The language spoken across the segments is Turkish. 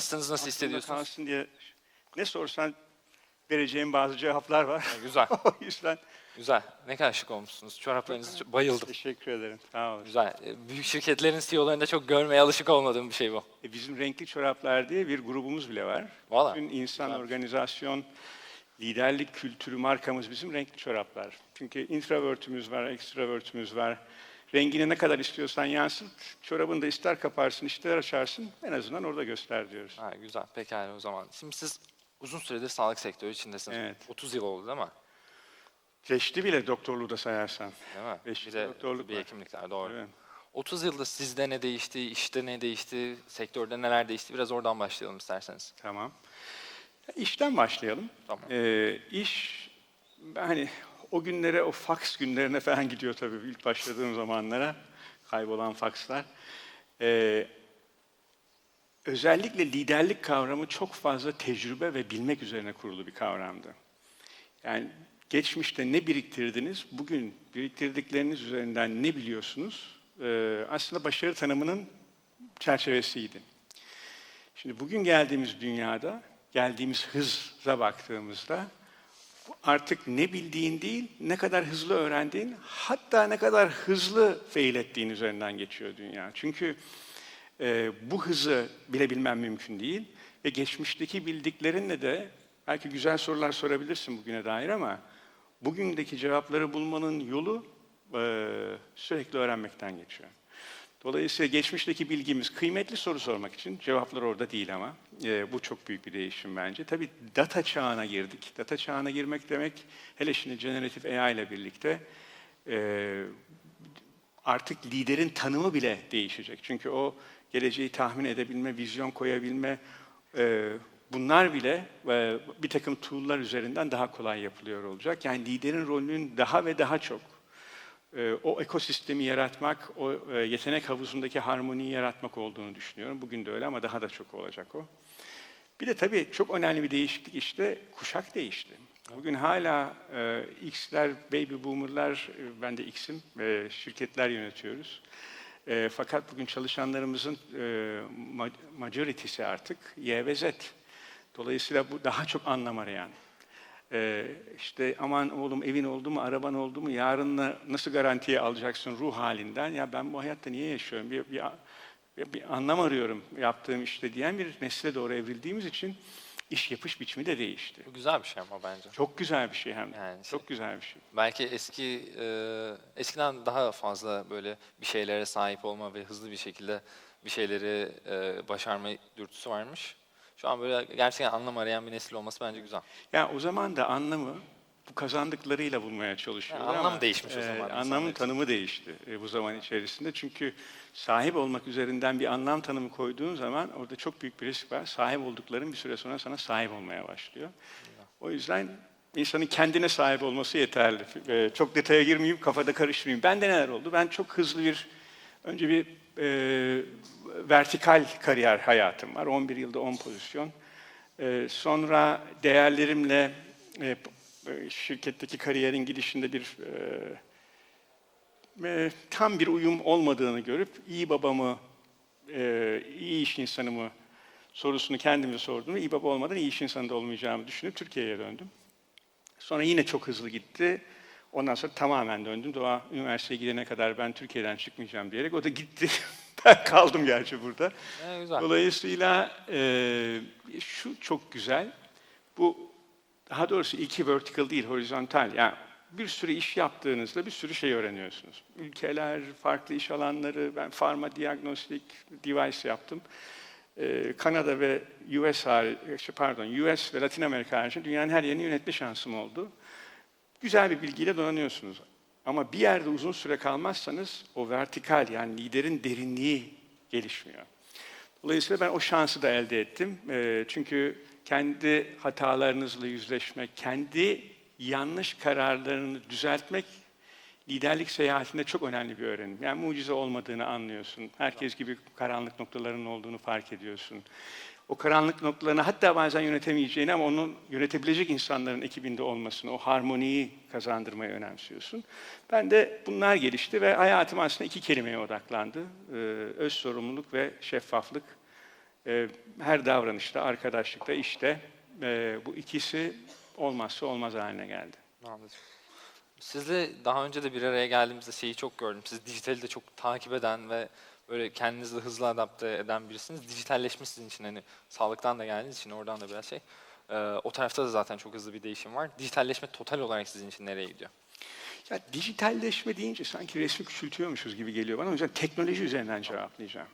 Nasılsınız, nasıl hissediyorsunuz? kalsın diye ne sorsan vereceğim bazı cevaplar var. Güzel, o yüzden güzel. Ne kadar şık olmuşsunuz. Çoraplarınızı çok- bayıldım. teşekkür ederim. Sağ olun. Güzel. E, Büyük şirketlerin CEO'larında çok görmeye alışık olmadığım bir şey bu. E, Bizim Renkli Çoraplar diye bir grubumuz bile var. Valla. Bütün insan, organizasyon, liderlik kültürü markamız bizim Renkli Çoraplar. Çünkü introvertümüz var, extrovertümüz var. Rengini ne kadar istiyorsan yansıt, çorabını da ister kaparsın, ister açarsın, en azından orada göster diyoruz. Ha, güzel, pekala o zaman. Şimdi siz uzun süredir sağlık sektörü içindesiniz. Evet. 30 yıl oldu değil mi? Geçti bile doktorluğu da sayarsan. Değil mi? Beş bir de doktorluk bir hekimlikler, doğru. Evet. 30 yılda sizde ne değişti, işte ne değişti, sektörde neler değişti? Biraz oradan başlayalım isterseniz. Tamam. İşten başlayalım. Tamam. Ee, iş, hani o günlere, o faks günlerine falan gidiyor tabii ilk başladığım zamanlara. Kaybolan fakslar. Ee, özellikle liderlik kavramı çok fazla tecrübe ve bilmek üzerine kurulu bir kavramdı. Yani geçmişte ne biriktirdiniz, bugün biriktirdikleriniz üzerinden ne biliyorsunuz? Ee, aslında başarı tanımının çerçevesiydi. Şimdi bugün geldiğimiz dünyada, geldiğimiz hıza baktığımızda artık ne bildiğin değil, ne kadar hızlı öğrendiğin, hatta ne kadar hızlı fail ettiğin üzerinden geçiyor dünya. Çünkü e, bu hızı bilebilmem mümkün değil ve geçmişteki bildiklerinle de belki güzel sorular sorabilirsin bugüne dair ama bugündeki cevapları bulmanın yolu e, sürekli öğrenmekten geçiyor. Dolayısıyla geçmişteki bilgimiz kıymetli soru sormak için cevaplar orada değil ama e, bu çok büyük bir değişim bence. Tabii data çağına girdik. Data çağına girmek demek hele şimdi generatif AI ile birlikte e, artık liderin tanımı bile değişecek. Çünkü o geleceği tahmin edebilme, vizyon koyabilme e, bunlar bile e, bir takım tool'lar üzerinden daha kolay yapılıyor olacak. Yani liderin rolünün daha ve daha çok o ekosistemi yaratmak, o e, yetenek havuzundaki harmoniyi yaratmak olduğunu düşünüyorum. Bugün de öyle ama daha da çok olacak o. Bir de tabii çok önemli bir değişiklik işte kuşak değişti. Bugün hala e, X'ler, baby boomer'lar, e, ben de X'im, e, şirketler yönetiyoruz. E, fakat bugün çalışanlarımızın e, ma- majority'si artık Y ve Z. Dolayısıyla bu daha çok anlam arayan. Ee, işte aman oğlum evin oldu mu, araban oldu mu, yarınla nasıl garantiye alacaksın ruh halinden. Ya ben bu hayatta niye yaşıyorum? Bir, bir, bir, anlam arıyorum yaptığım işte diyen bir nesle doğru evrildiğimiz için iş yapış biçimi de değişti. Bu güzel bir şey ama bence. Çok güzel bir şey hem de. Yani şey- Çok güzel bir şey. Belki eski e, eskiden daha fazla böyle bir şeylere sahip olma ve hızlı bir şekilde bir şeyleri e, başarma dürtüsü varmış. Şu an böyle gerçekten anlam arayan bir nesil olması bence güzel. Ya o zaman da anlamı bu kazandıklarıyla bulmaya çalışıyorlar Ha, anlam ama, değişmiş o e, zaman insanlar anlamın tanımı değişti e, bu zaman içerisinde. Çünkü sahip olmak üzerinden bir anlam tanımı koyduğun zaman orada çok büyük bir risk var. Sahip oldukların bir süre sonra sana sahip olmaya başlıyor. O yüzden insanın kendine sahip olması yeterli. E, çok detaya girmeyeyim, kafada karıştırmayayım. Bende neler oldu? Ben çok hızlı bir, önce bir e, vertikal kariyer hayatım var. 11 yılda 10 pozisyon. Ee, sonra değerlerimle e, p- şirketteki kariyerin gidişinde bir e, e, tam bir uyum olmadığını görüp iyi babamı, e, iyi iş insanımı sorusunu kendime sordum. İyi baba olmadan iyi iş insanı da olmayacağımı düşünüp Türkiye'ye döndüm. Sonra yine çok hızlı gitti. Ondan sonra tamamen döndüm. Doğa üniversiteye gidene kadar ben Türkiye'den çıkmayacağım diyerek o da gitti. ben kaldım gerçi burada. E, güzel. Dolayısıyla e, şu çok güzel. Bu daha doğrusu iki vertical değil, horizontal. Yani bir sürü iş yaptığınızda bir sürü şey öğreniyorsunuz. Ülkeler, farklı iş alanları, ben pharma diagnostik device yaptım. E, Kanada ve US şey, pardon, US ve Latin Amerika harici dünyanın her yerini yönetme şansım oldu. Güzel bir bilgiyle donanıyorsunuz. Ama bir yerde uzun süre kalmazsanız o vertikal yani liderin derinliği gelişmiyor. Dolayısıyla ben o şansı da elde ettim. Eee, çünkü kendi hatalarınızla yüzleşmek, kendi yanlış kararlarını düzeltmek liderlik seyahatinde çok önemli bir öğrenim. Yani mucize olmadığını anlıyorsun. Herkes gibi karanlık noktaların olduğunu fark ediyorsun. O karanlık noktalarını hatta bazen yönetemeyeceğini ama onun yönetebilecek insanların ekibinde olmasını, o harmoniyi kazandırmayı önemsiyorsun. Ben de bunlar gelişti ve hayatım aslında iki kelimeye odaklandı. Ee, öz sorumluluk ve şeffaflık. E, her davranışta, arkadaşlıkta, işte e, bu ikisi olmazsa olmaz haline geldi. Anladım. Sizle daha önce de bir araya geldiğimizde şeyi çok gördüm. Siz dijitali de çok takip eden ve böyle kendinizi hızlı adapte eden birisiniz. Dijitalleşme sizin için hani sağlıktan da geldiğiniz için oradan da biraz şey. Ee, o tarafta da zaten çok hızlı bir değişim var. Dijitalleşme total olarak sizin için nereye gidiyor? Ya dijitalleşme deyince sanki resmi küçültüyormuşuz gibi geliyor bana. O yüzden teknoloji üzerinden cevaplayacağım.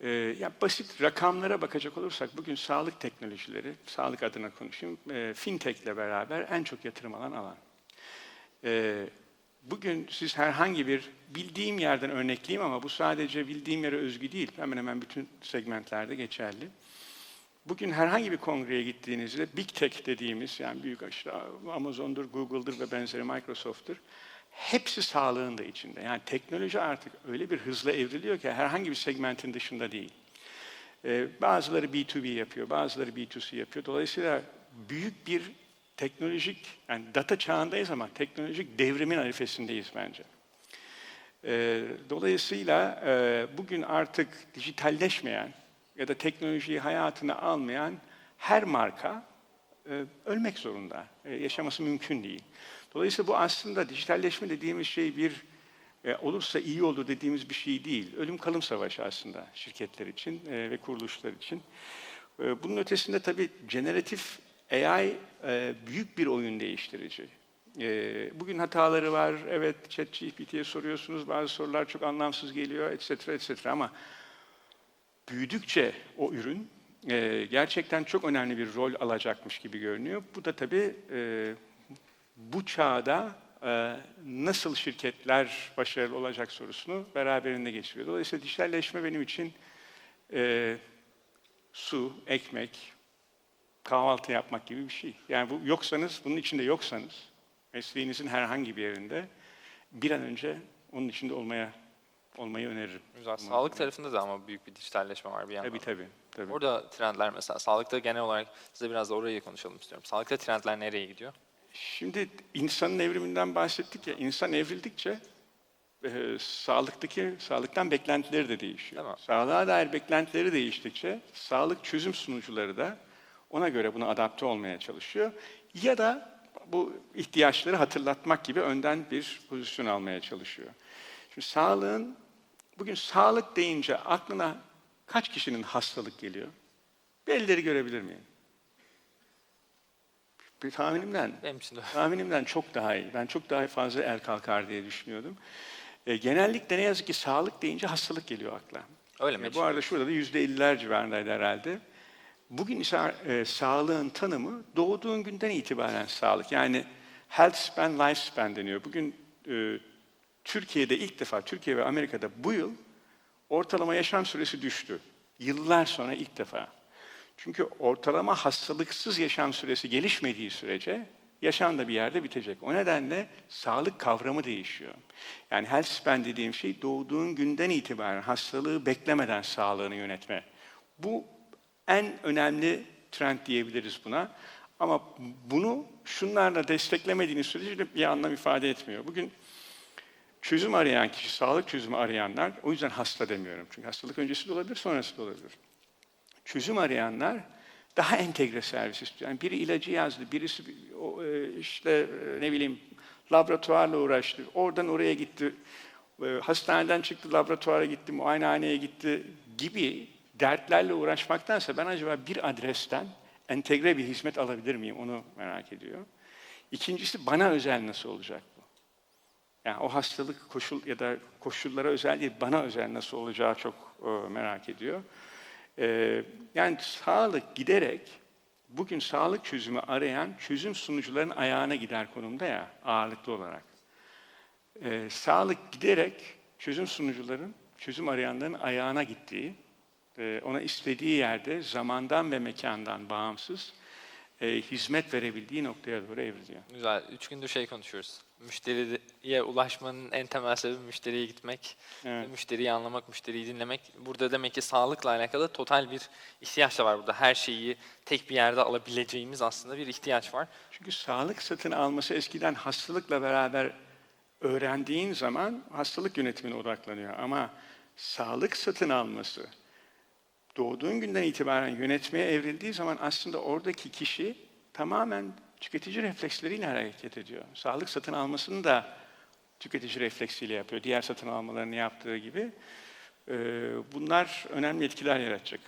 Ee, ya basit rakamlara bakacak olursak bugün sağlık teknolojileri, sağlık adına konuşayım, e, fintech ile beraber en çok yatırım alan alan. Ee, bugün siz herhangi bir bildiğim yerden örnekleyeyim ama bu sadece bildiğim yere özgü değil. Hemen hemen bütün segmentlerde geçerli. Bugün herhangi bir kongreye gittiğinizde Big Tech dediğimiz yani büyük işte Amazon'dur, Google'dır ve benzeri Microsoft'tur. Hepsi sağlığın da içinde. Yani teknoloji artık öyle bir hızla evriliyor ki herhangi bir segmentin dışında değil. Ee, bazıları B2B yapıyor, bazıları B2C yapıyor. Dolayısıyla büyük bir teknolojik, yani data çağındayız ama teknolojik devrimin arifesindeyiz bence. Ee, dolayısıyla e, bugün artık dijitalleşmeyen ya da teknolojiyi hayatına almayan her marka e, ölmek zorunda. E, yaşaması mümkün değil. Dolayısıyla bu aslında dijitalleşme dediğimiz şey bir e, olursa iyi olur dediğimiz bir şey değil. Ölüm kalım savaşı aslında şirketler için e, ve kuruluşlar için. E, bunun ötesinde tabii generatif AI e, büyük bir oyun değiştirici. E, bugün hataları var. Evet ChatGPT'ye soruyorsunuz. Bazı sorular çok anlamsız geliyor, etc. etc. Ama büyüdükçe o ürün e, gerçekten çok önemli bir rol alacakmış gibi görünüyor. Bu da tabii e, bu çağda e, nasıl şirketler başarılı olacak sorusunu beraberinde getiriyor. Dolayısıyla dijitalleşme benim için e, su, ekmek, kahvaltı yapmak gibi bir şey. Yani bu yoksanız, bunun içinde yoksanız, mesleğinizin herhangi bir yerinde bir an önce onun içinde olmaya olmayı öneririm. Güzel. Sağlık tarafında da ama büyük bir dijitalleşme var bir yandan. Tabii tabii. tabii. Orada trendler mesela sağlıkta genel olarak size biraz da orayı konuşalım istiyorum. Sağlıkta trendler nereye gidiyor? Şimdi insanın evriminden bahsettik ya, insan evrildikçe e, sağlıktaki, sağlıktan beklentileri de değişiyor. Tamam. Sağlığa dair beklentileri değiştikçe sağlık çözüm sunucuları da ona göre buna adapte olmaya çalışıyor. Ya da bu ihtiyaçları hatırlatmak gibi önden bir pozisyon almaya çalışıyor. Şimdi sağlığın, bugün sağlık deyince aklına kaç kişinin hastalık geliyor? Bir elleri görebilir miyim? Bir tahminimden. Tahminimden çok daha iyi. Ben çok daha fazla el kalkar diye düşünüyordum. E, genellikle ne yazık ki sağlık deyince hastalık geliyor akla. Öyle mi? E, bu arada şurada da yüzde elliler civarındaydı herhalde. Bugün ise e, sağlığın tanımı doğduğun günden itibaren sağlık. Yani health span, life span deniyor. Bugün e, Türkiye'de ilk defa, Türkiye ve Amerika'da bu yıl ortalama yaşam süresi düştü. Yıllar sonra ilk defa. Çünkü ortalama hastalıksız yaşam süresi gelişmediği sürece yaşam da bir yerde bitecek. O nedenle sağlık kavramı değişiyor. Yani health span dediğim şey doğduğun günden itibaren hastalığı beklemeden sağlığını yönetme. Bu en önemli trend diyebiliriz buna. Ama bunu şunlarla desteklemediğiniz sürece bir anlam ifade etmiyor. Bugün çözüm arayan kişi, sağlık çözümü arayanlar, o yüzden hasta demiyorum. Çünkü hastalık öncesi de olabilir, sonrası da olabilir çözüm arayanlar daha entegre servis istiyor. Yani biri ilacı yazdı, birisi e, işte e, ne bileyim laboratuvarla uğraştı, oradan oraya gitti, e, hastaneden çıktı, laboratuvara gitti, muayenehaneye gitti gibi dertlerle uğraşmaktansa ben acaba bir adresten entegre bir hizmet alabilir miyim onu merak ediyor. İkincisi bana özel nasıl olacak bu? Yani o hastalık koşul ya da koşullara özel değil, bana özel nasıl olacağı çok e, merak ediyor. Ee, yani sağlık giderek bugün sağlık çözümü arayan çözüm sunucuların ayağına gider konumda ya ağırlıklı olarak. Ee, sağlık giderek çözüm sunucuların, çözüm arayanların ayağına gittiği, e, ona istediği yerde zamandan ve mekandan bağımsız e, hizmet verebildiği noktaya doğru evriliyor. Güzel. Üç gündür şey konuşuyoruz. Müşteriye ulaşmanın en temel sebebi müşteriye gitmek, Evet. ve müşteriyi anlamak, müşteriyi dinlemek. Burada demek ki sağlıkla alakalı total bir ihtiyaç da var burada. Her şeyi tek bir yerde alabileceğimiz aslında bir ihtiyaç var. Çünkü sağlık satın alması eskiden hastalıkla beraber öğrendiğin zaman hastalık yönetimine odaklanıyor. Ama sağlık satın alması doğduğun günden itibaren yönetmeye evrildiği zaman aslında oradaki kişi tamamen tüketici refleksleriyle hareket ediyor. Sağlık satın almasını da tüketici refleksiyle yapıyor. Diğer satın almalarını yaptığı gibi. Ee, Bunlar önemli etkiler yaratacak.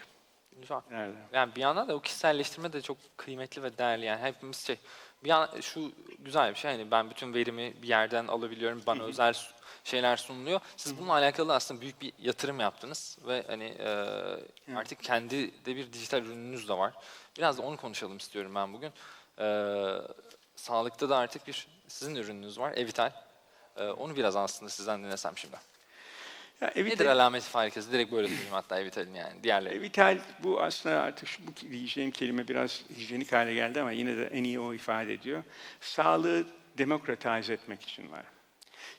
Güzel. Nerede? Yani bir yandan da o kişiselleştirme de çok kıymetli ve değerli yani hepimiz şey bir yan şu güzel bir şey hani ben bütün verimi bir yerden alabiliyorum bana özel şeyler sunuluyor. Siz bununla alakalı aslında büyük bir yatırım yaptınız ve hani e, artık kendi de bir dijital ürününüz de var. Biraz da onu konuşalım istiyorum ben bugün. E, sağlıkta da artık bir sizin ürününüz var Evital. E, onu biraz aslında sizden dinlesem şimdi. Ya Nedir Evital, alameti farikası? Direkt böyle söyleyeyim hatta Evital'in yani diğerleri. Evital bu aslında artık şu, bu diyeceğim kelime biraz hijyenik hale geldi ama yine de en iyi o ifade ediyor. Sağlığı demokratize etmek için var.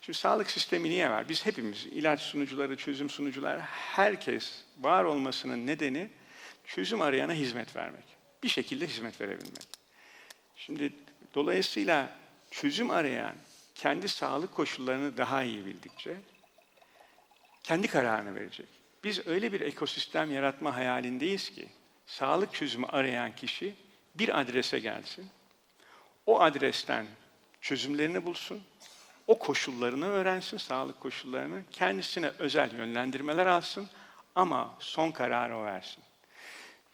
Şimdi sağlık sistemi niye var? Biz hepimiz, ilaç sunucuları, çözüm sunucular, herkes var olmasının nedeni çözüm arayana hizmet vermek. Bir şekilde hizmet verebilmek. Şimdi dolayısıyla çözüm arayan kendi sağlık koşullarını daha iyi bildikçe kendi kararını verecek. Biz öyle bir ekosistem yaratma hayalindeyiz ki sağlık çözümü arayan kişi bir adrese gelsin. O adresten çözümlerini bulsun. O koşullarını öğrensin, sağlık koşullarını. Kendisine özel yönlendirmeler alsın ama son kararı o versin.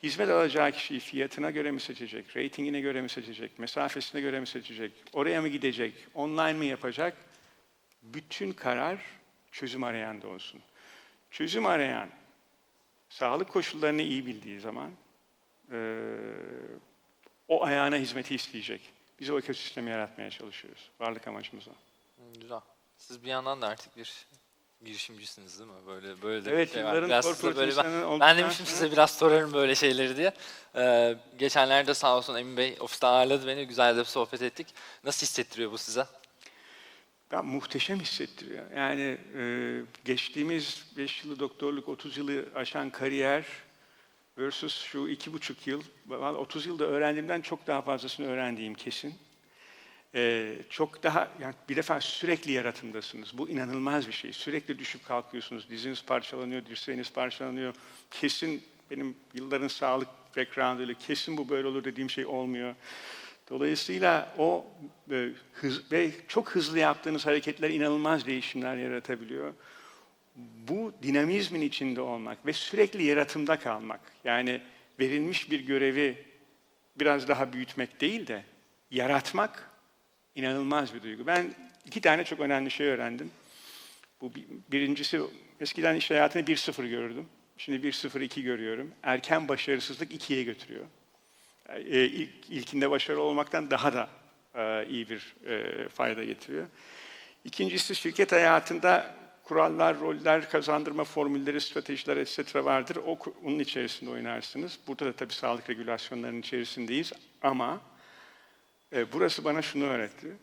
Hizmet alacağı kişiyi fiyatına göre mi seçecek, reytingine göre mi seçecek, mesafesine göre mi seçecek, oraya mı gidecek, online mi yapacak? Bütün karar çözüm arayan da olsun. Çözüm arayan, sağlık koşullarını iyi bildiği zaman eee, o ayağına hizmeti isteyecek. Biz o ekosistemi yaratmaya çalışıyoruz. Varlık amacımız o. Güzel. Siz bir yandan da artık bir girişimcisiniz değil mi? Böyle böyle de bir Evet, şey var. Biraz size böyle ben, ben demiştim size biraz sorarım böyle şeyleri diye. Ee, geçenlerde sağ olsun Emin Bey ofiste ağırladı beni. Güzel de bir sohbet ettik. Nasıl hissettiriyor bu size? Ya muhteşem hissettiriyor. Yani e, geçtiğimiz 5 yılı doktorluk, 30 yılı aşan kariyer versus şu iki buçuk yıl, vallahi 30 yılda öğrendiğimden çok daha fazlasını öğrendiğim kesin. E, çok daha, yani bir defa sürekli yaratımdasınız. Bu inanılmaz bir şey. Sürekli düşüp kalkıyorsunuz. Diziniz parçalanıyor, dirseğiniz parçalanıyor. Kesin benim yılların sağlık background'ıyla kesin bu böyle olur dediğim şey olmuyor. Dolayısıyla o e, hız, ve çok hızlı yaptığınız hareketler inanılmaz değişimler yaratabiliyor. Bu dinamizmin içinde olmak ve sürekli yaratımda kalmak, yani verilmiş bir görevi biraz daha büyütmek değil de yaratmak inanılmaz bir duygu. Ben iki tane çok önemli şey öğrendim. Bu bir- birincisi eskiden iş hayatını 1-0 görürdüm. Şimdi 1-0-2 görüyorum. Erken başarısızlık 2'ye götürüyor e, ilk, ilkinde başarılı olmaktan daha da e, iyi bir e, fayda getiriyor. İkincisi şirket hayatında kurallar, roller, kazandırma formülleri, stratejiler etc. vardır. O, onun içerisinde oynarsınız. Burada da tabii sağlık regülasyonlarının içerisindeyiz ama e, burası bana şunu öğretti.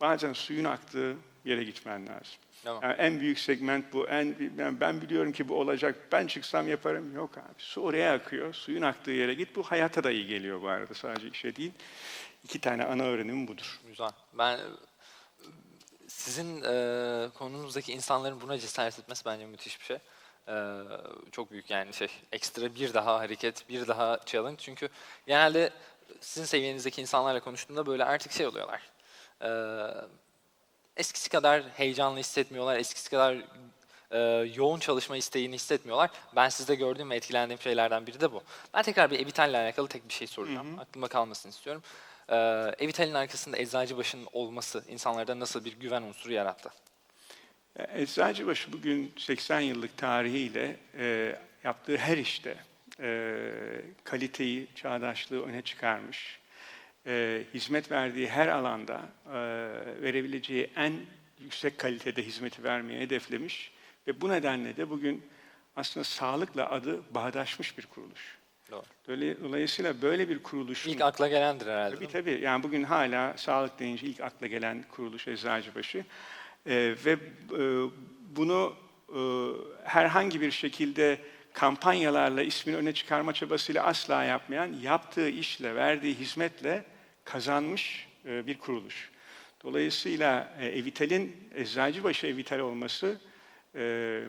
Bazen suyun aktığı yere gitmen lazım. Tamam. Yani en büyük segment bu. En ben, ben biliyorum ki bu olacak. Ben çıksam yaparım. Yok abi. Su oraya akıyor. Suyun aktığı yere git. Bu hayata da iyi geliyor bu arada. Sadece işe değil. İki tane ana öğrenim budur. Güzel. Ben sizin e, konunuzdaki insanların buna cesaret etmesi bence müthiş bir şey. E, çok büyük yani şey ekstra bir daha hareket, bir daha challenge. Çünkü genelde sizin seviyenizdeki insanlarla konuştuğumda böyle artık şey oluyorlar. E, eskisi kadar heyecanlı hissetmiyorlar, eskisi kadar e, yoğun çalışma isteğini hissetmiyorlar. Ben sizde gördüğüm ve etkilendiğim şeylerden biri de bu. Ben tekrar bir Evital ile alakalı tek bir şey soracağım. Aklımda kalmasını istiyorum. E, Evital'in arkasında Eczacıbaşı'nın olması insanlarda nasıl bir güven unsuru yarattı? Eczacıbaşı bugün 80 yıllık tarihiyle e, yaptığı her işte e, kaliteyi, çağdaşlığı öne çıkarmış. E, hizmet verdiği her alanda e, verebileceği en yüksek kalitede hizmeti vermeye hedeflemiş. Ve bu nedenle de bugün aslında sağlıkla adı bağdaşmış bir kuruluş. Doğru. Dolayı- Dolayısıyla böyle bir kuruluşun... İlk akla gelendir herhalde. Tabii tabii. Yani bugün hala sağlık deyince ilk akla gelen kuruluş Eczacıbaşı. Ee, ve e, bunu e, herhangi bir şekilde kampanyalarla ismini öne çıkarma çabasıyla asla yapmayan, yaptığı işle, verdiği hizmetle kazanmış e, bir kuruluş. Dolayısıyla e, Evital'in Eczacıbaşı Evital olması e,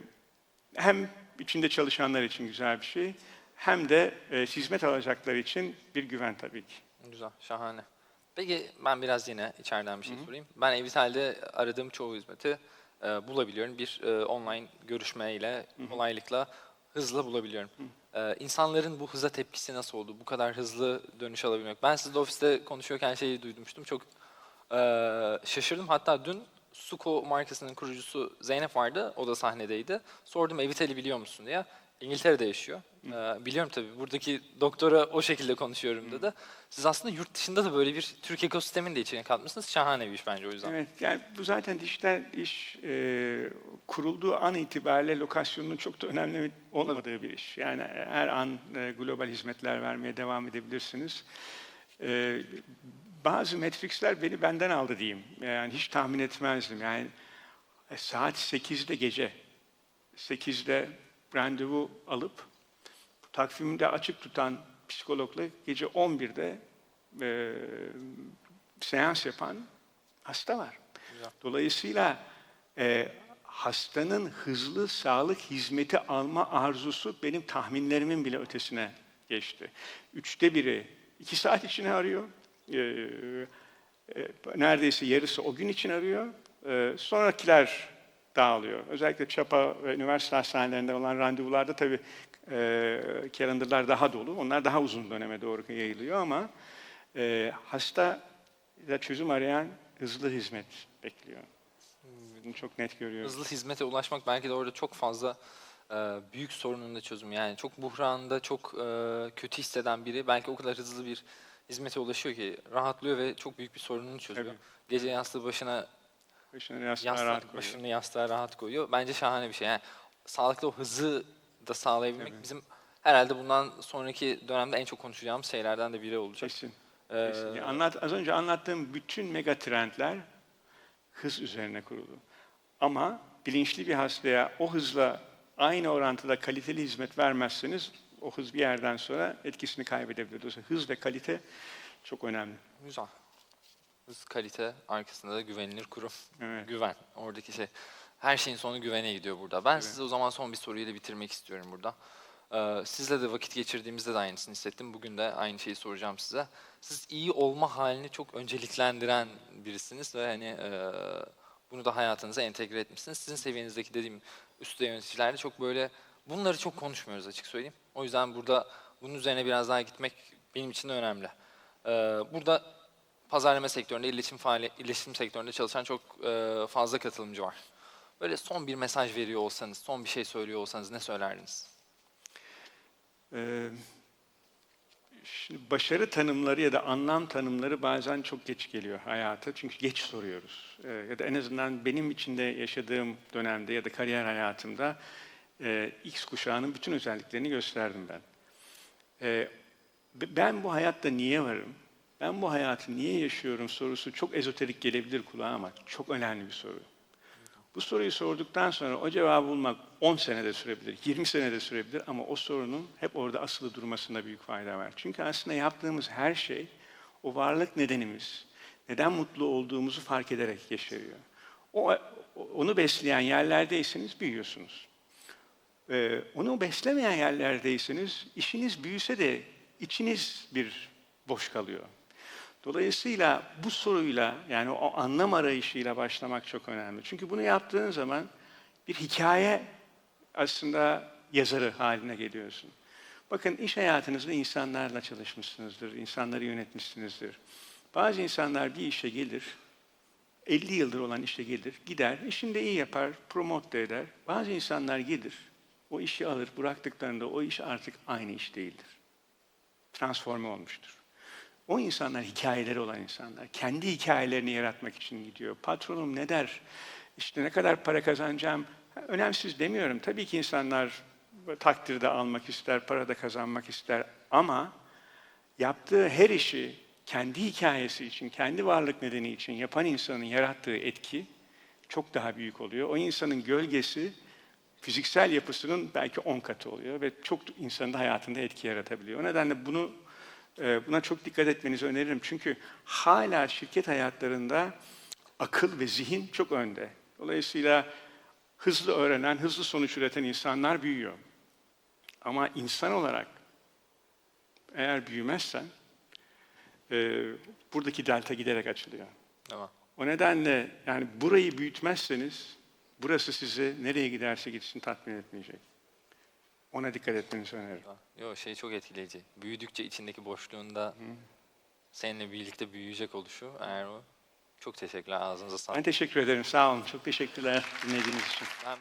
hem içinde çalışanlar için güzel bir şey, hem de e, hizmet alacakları için bir güven tabii ki. Güzel, şahane. Peki ben biraz yine içeriden bir şey sorayım. Ben Evital'de aradığım çoğu hizmeti e, bulabiliyorum. Bir e, online görüşmeyle, kolaylıkla, hızla bulabiliyorum. E, insanların bu hıza tepkisi nasıl oldu? Bu kadar hızlı dönüş alabilmek. Ben sizle ofiste konuşuyorken şeyi duymuştum. Çok e, şaşırdım. Hatta dün Suko markasının kurucusu Zeynep vardı. O da sahnedeydi. Sordum Evital'i biliyor musun diye. İngiltere'de yaşıyor. Ee, biliyorum tabii. Buradaki doktora o şekilde konuşuyorum dedi. Siz aslında yurt dışında da böyle bir Türk ekosistemini de içine katmışsınız. Şahane bir iş bence o yüzden. Evet, yani bu zaten dijital iş e, kurulduğu an itibariyle lokasyonunun çok da önemli olmadığı bir iş. Yani her an e, global hizmetler vermeye devam edebilirsiniz. E, bazı metrikler beni benden aldı diyeyim. Yani hiç tahmin etmezdim. Yani e, saat 8'de gece, 8'de randevu alıp takvimde açık tutan psikologla gece 11'de e, seans yapan hasta var. Güzel. Dolayısıyla e, hastanın hızlı sağlık hizmeti alma arzusu benim tahminlerimin bile ötesine geçti. Üçte biri iki saat için arıyor. E, e, neredeyse yarısı o gün için arıyor. E, sonrakiler dağılıyor. Özellikle Çapa ve üniversite hastanelerinde olan randevularda tabii e, calendar'lar daha dolu. Onlar daha uzun döneme doğru yayılıyor ama e, hasta da çözüm arayan hızlı hizmet bekliyor. Bunu çok net görüyorum. Hızlı hizmete ulaşmak belki de orada çok fazla e, büyük sorunun da çözümü. Yani çok buhranda, çok e, kötü hisseden biri belki o kadar hızlı bir hizmete ulaşıyor ki rahatlıyor ve çok büyük bir sorununu çözüyor. Tabii. Gece yastığı başına Başına yastığa yastığa, rahat koyuyor. başını yastığa rahat koyuyor. Bence şahane bir şey. Yani sağlıklı o hızı da sağlayabilmek Tabii. bizim herhalde bundan sonraki dönemde en çok konuşacağımız şeylerden de biri olacak. Kesin. Ee, kesin. Ya Anlat, az önce anlattığım bütün mega trendler hız üzerine kurulu. Ama bilinçli bir hastaya o hızla aynı orantıda kaliteli hizmet vermezseniz o hız bir yerden sonra etkisini kaybedebilir. Dolayısıyla hız ve kalite çok önemli. Güzel. Hız, kalite, arkasında da güvenilir kurum. Evet. Güven, oradaki şey. Her şeyin sonu güvene gidiyor burada. Ben size o zaman son bir soruyla bitirmek istiyorum burada. Ee, sizle de vakit geçirdiğimizde de aynısını hissettim. Bugün de aynı şeyi soracağım size. Siz iyi olma halini çok önceliklendiren birisiniz ve hani e, bunu da hayatınıza entegre etmişsiniz. Sizin seviyenizdeki dediğim üstte yöneticilerde çok böyle bunları çok konuşmuyoruz açık söyleyeyim. O yüzden burada bunun üzerine biraz daha gitmek benim için önemli. Ee, burada pazarlama sektöründe, iletişim faaliyet, iletişim sektöründe çalışan çok e, fazla katılımcı var. Böyle son bir mesaj veriyor olsanız, son bir şey söylüyor olsanız ne söylerdiniz? Ee, Şimdi başarı tanımları ya da anlam tanımları bazen çok geç geliyor hayata. Çünkü geç soruyoruz. Ee, ya da en azından benim içinde yaşadığım dönemde ya da kariyer hayatımda e, X kuşağının bütün özelliklerini gösterdim ben. B- ben bu hayatta niye varım? Ben bu hayatı niye yaşıyorum sorusu çok ezoterik gelebilir kulağa ama çok önemli bir soru. Bu soruyu sorduktan sonra o cevabı bulmak 10 senede sürebilir, 20 senede sürebilir ama o sorunun hep orada asılı durmasında büyük fayda var. Çünkü aslında yaptığımız her şey o varlık nedenimiz, neden mutlu olduğumuzu fark ederek yaşarıyor. O, onu besleyen yerlerdeyseniz büyüyorsunuz. Ee, onu beslemeyen yerlerdeyseniz işiniz büyüse de içiniz bir boş kalıyor. Dolayısıyla bu soruyla yani o anlam arayışıyla başlamak çok önemli. Çünkü bunu yaptığın zaman bir hikaye aslında yazarı haline geliyorsun. Bakın iş hayatınızda insanlarla çalışmışsınızdır, insanları yönetmişsinizdir. Bazı insanlar bir işe gelir, 50 yıldır olan işe gelir, gider, işini de iyi yapar, promote de eder. Bazı insanlar gelir, o işi alır, bıraktıklarında o iş artık aynı iş değildir. Transforme olmuştur. O insanlar hikayeleri olan insanlar. Kendi hikayelerini yaratmak için gidiyor. Patronum ne der? İşte ne kadar para kazanacağım? Önemsiz demiyorum. Tabii ki insanlar takdirde almak ister, para da kazanmak ister. Ama yaptığı her işi kendi hikayesi için, kendi varlık nedeni için yapan insanın yarattığı etki çok daha büyük oluyor. O insanın gölgesi fiziksel yapısının belki 10 katı oluyor ve çok insanın da hayatında etki yaratabiliyor. O nedenle bunu buna çok dikkat etmenizi öneririm. Çünkü hala şirket hayatlarında akıl ve zihin çok önde. Dolayısıyla hızlı öğrenen, hızlı sonuç üreten insanlar büyüyor. Ama insan olarak Eğer büyümezsen e, buradaki delta giderek açılıyor. Tamam. O nedenle yani burayı büyütmezseniz burası sizi nereye giderse gitsin tatmin etmeyecek. Ona dikkat etmenizi öneririm. Yo şey çok etkileyici. Büyüdükçe içindeki boşluğunda seninle birlikte büyüyecek oluşu eğer o. Çok teşekkürler ağzınıza sağlık. Ben teşekkür ederim. Sağ olun. Çok teşekkürler dinlediğiniz için. Ben